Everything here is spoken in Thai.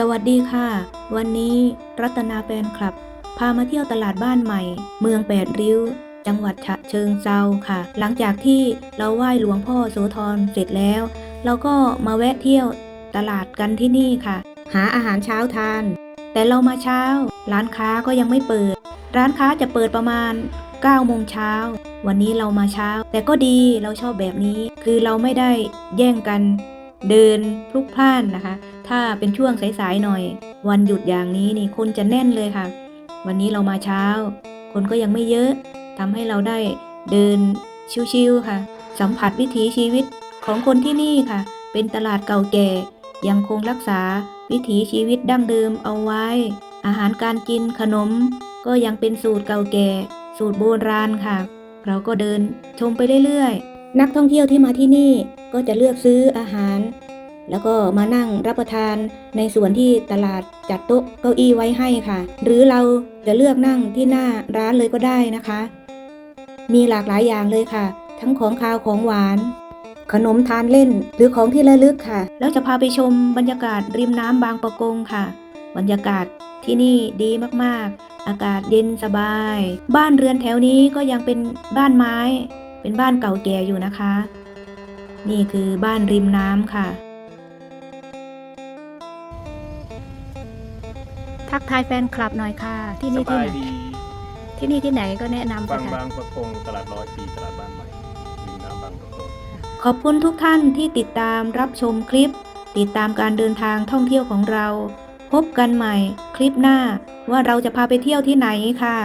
สวัสดีค่ะ วันนี้รัตนาแฟนคลับ พามาเที่ยวตลาดบ้านใหม่ เมืองแปดริ้ว จังหวัดฉะเชิงเซาค่ะ หลังจากที่เราไหว้หลวงพ่อโสธรเสร็จแล้ว เราก็มาแวะเที่ยวตลาดกันที่นี่ค่ะ หาอาหารเช้าทาน แต่เรามาเช้า ร้านค้าก็ยังไม่เปิด ร้านค้าจะเปิดประมาณ9โมงเช้า วันนี้เรามาเช้า แต่ก็ดีเราชอบแบบนี้ คือเราไม่ได้แย่งกันเดินพลุกพล่านนะคะ ถ้าเป็นช่วงสายๆหน่อย วันหยุดอย่างนี้นี่คนจะแน่นเลยค่ะ วันนี้เรามาเช้า คนก็ยังไม่เยอะทำให้เราได้เดินชิวๆค่ะ สัมผัสวิถีชีวิตของคนที่นี่ค่ะ เป็นตลาดเก่าแก่ ยังคงรักษาวิถีชีวิตดั้งเดิมเอาไว้ อาหารการกินขนม ก็ยังเป็นสูตรเก่าแก่ สูตรโบราณค่ะ เราก็เดินชมไปเรื่อยๆ นักท่องเที่ยวที่มาที่นี่ก็จะเลือกซื้ออาหาร แล้วก็มานั่งรับประทานในส่วนที่ตลาดจัดโต๊ะเก้าอี้ไว้ให้ค่ะ หรือเราจะเลือกนั่งที่หน้าร้านเลยก็ได้นะคะ มีหลากหลายอย่างเลยค่ะ ทั้งของคาวของหวาน ขนมทานเล่นหรือของที่ระลึกค่ะ แล้วจะพาไปชมบรรยากาศริมน้ำบางปะกงค่ะ บรรยากาศที่นี่ดีมากๆ อากาศเย็นสบาย บ้านเรือนแถวนี้ก็ยังเป็นบ้านไม้ เป็นบ้านเก่าแก่อยู่นะคะ นี่คือบ้านริมน้ำค่ะ ทักทายแฟนคลับหน่อยค่ะ ที่สนี่ที่บาไหยนดีที่นี่ที่ไหนก็แนะนำไปบางค่ะ บางประกงตลาดร้อยปีตลาดบ้านใหม่ริมน้ำบางประกง ขอบคุณทุกท่านที่ติดตามรับชมคลิป ติดตามการเดินทางท่องเที่ยวของเรา พบกันใหม่คลิปหน้าว่าเราจะพาไปเที่ยวที่ไหนค่ะ